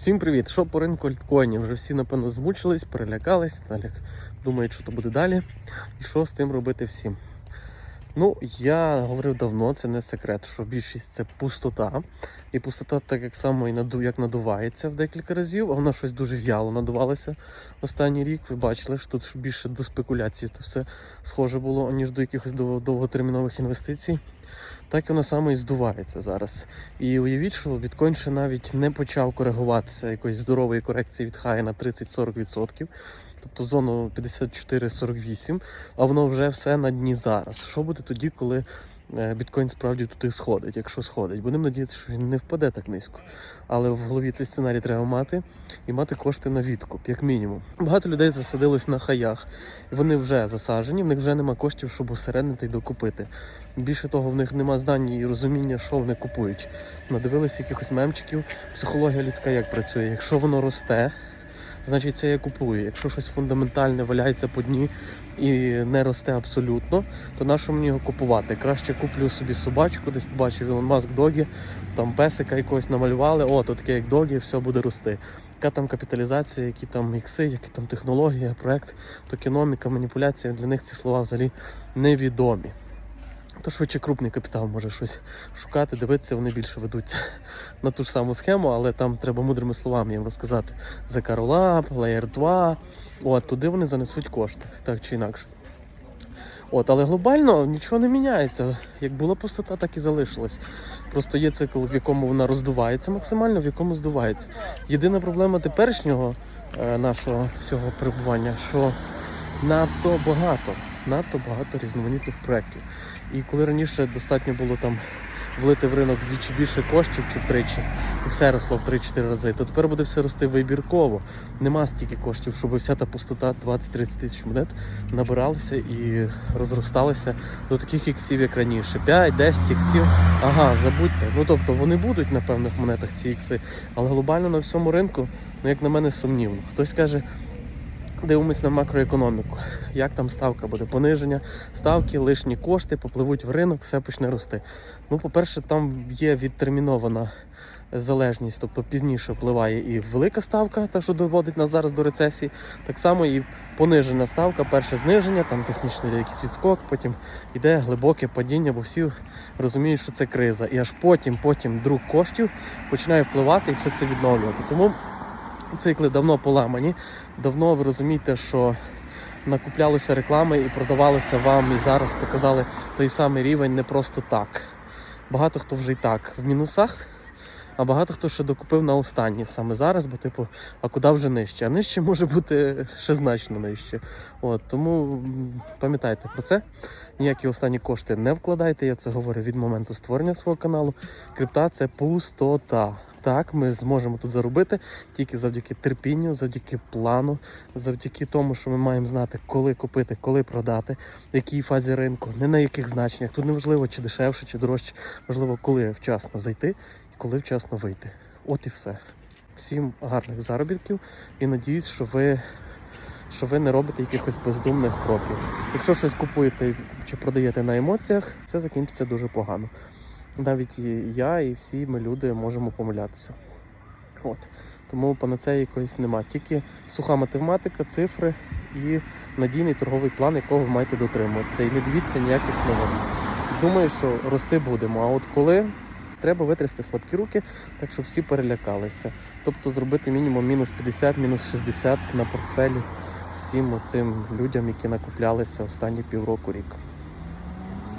Всім привіт! Що по ринку альткоїнів? Вже всі, напевно, змучились, перелякались, далі думають, що то буде далі, і що з тим робити всім. Ну, я говорив давно, це не секрет, що більшість це пустота. І пустота так як само і наду, як надувається в декілька разів, а вона щось дуже в'яло надувалася останній рік. Ви бачили, що тут більше до спекуляцій то все схоже було, ніж до якихось дов- довготермінових інвестицій. Так і воно саме і здувається зараз. І уявіть, що біткоін ще навіть не почав коригуватися якоїсь здорової корекції від хаю на 30-40%, тобто зону 54-48, а воно вже все на дні зараз. Що буде тоді, коли е, біткоін справді туди сходить, якщо сходить? Будемо надіятися, що він не впаде так низько. Але в голові цей сценарій треба мати і мати кошти на відкуп, як мінімум. Багато людей засадилось на хаях. Вони вже засаджені, в них вже нема коштів, щоб усереднити і докупити. Більше того, в них нема знань і розуміння, що вони купують. Надивилися якихось мемчиків. Психологія людська як працює. Якщо воно росте, значить це я купую. Якщо щось фундаментальне валяється по дні і не росте абсолютно, то на що мені його купувати? Краще куплю собі собачку, десь побачив Ілон Маск догі, там песика якогось намалювали, о, то таке як догі, все буде рости. Яка там капіталізація, які там ікси, які там технологія, проект, токеноміка, маніпуляція, для них ці слова взагалі невідомі. То швидше крупний капітал може щось шукати, дивитися, вони більше ведуться на ту ж саму схему, але там треба мудрими словами їм розказати за Каролап, Layer 2. От туди вони занесуть кошти, так чи інакше. От, але глобально нічого не міняється. Як була пустота, так і залишилась. Просто є цикл, в якому вона роздувається максимально, в якому здувається. Єдина проблема теперішнього е, нашого всього перебування, що надто багато, надто багато різноманітних проєктів. І коли раніше достатньо було там влити в ринок вдвічі більше коштів чи втричі, і все росло в 3-4 рази, то тепер буде все рости вибірково. Нема стільки коштів, щоб вся та пустота 20-30 тисяч монет набиралася і розросталася до таких іксів, як раніше. 5-10 іксів. Ага, забудьте. Ну тобто вони будуть на певних монетах ці ікси, але глобально на всьому ринку, ну як на мене, сумнівно. Хтось каже. Дивимось на макроекономіку. Як там ставка буде? Пониження ставки, лишні кошти, попливуть в ринок, все почне рости. Ну, по-перше, там є відтермінована залежність, тобто пізніше впливає і велика ставка, та що доводить нас зараз до рецесії. Так само і понижена ставка, перше зниження, там технічний якийсь відскок, потім йде глибоке падіння, бо всі розуміють, що це криза. І аж потім, потім друг коштів починає впливати і все це відновлювати. Тому цикли давно поламані. Давно ви розумієте, що накуплялися реклами і продавалися вам, і зараз показали той самий рівень не просто так. Багато хто вже і так в мінусах, а багато хто ще докупив на останній саме зараз, бо типу, а куди вже нижче? А нижче може бути ще значно нижче. От, тому пам'ятайте про це. Ніякі останні кошти не вкладайте. Я це говорю від моменту створення свого каналу. Крипта це пустота. Так, ми зможемо тут заробити тільки завдяки терпінню, завдяки плану, завдяки тому, що ми маємо знати, коли купити, коли продати, в якій фазі ринку, не на яких значеннях. Тут не важливо, чи дешевше, чи дорожче. Важливо, коли вчасно зайти і коли вчасно вийти. От і все. Всім гарних заробітків і надіюсь, що ви. Що ви не робите якихось бездумних кроків. Якщо щось купуєте чи продаєте на емоціях, це закінчиться дуже погано. Навіть і я, і всі ми люди можемо помилятися. От. Тому панацеї якоїсь нема. Тільки суха математика, цифри і надійний торговий план, якого ви маєте дотримуватися. І не дивіться ніяких новин. Думаю, що рости будемо. А от коли треба витрясти слабкі руки, так щоб всі перелякалися. Тобто зробити мінімум мінус 50, мінус 60 на портфелі всім цим людям, які накуплялися останні півроку рік.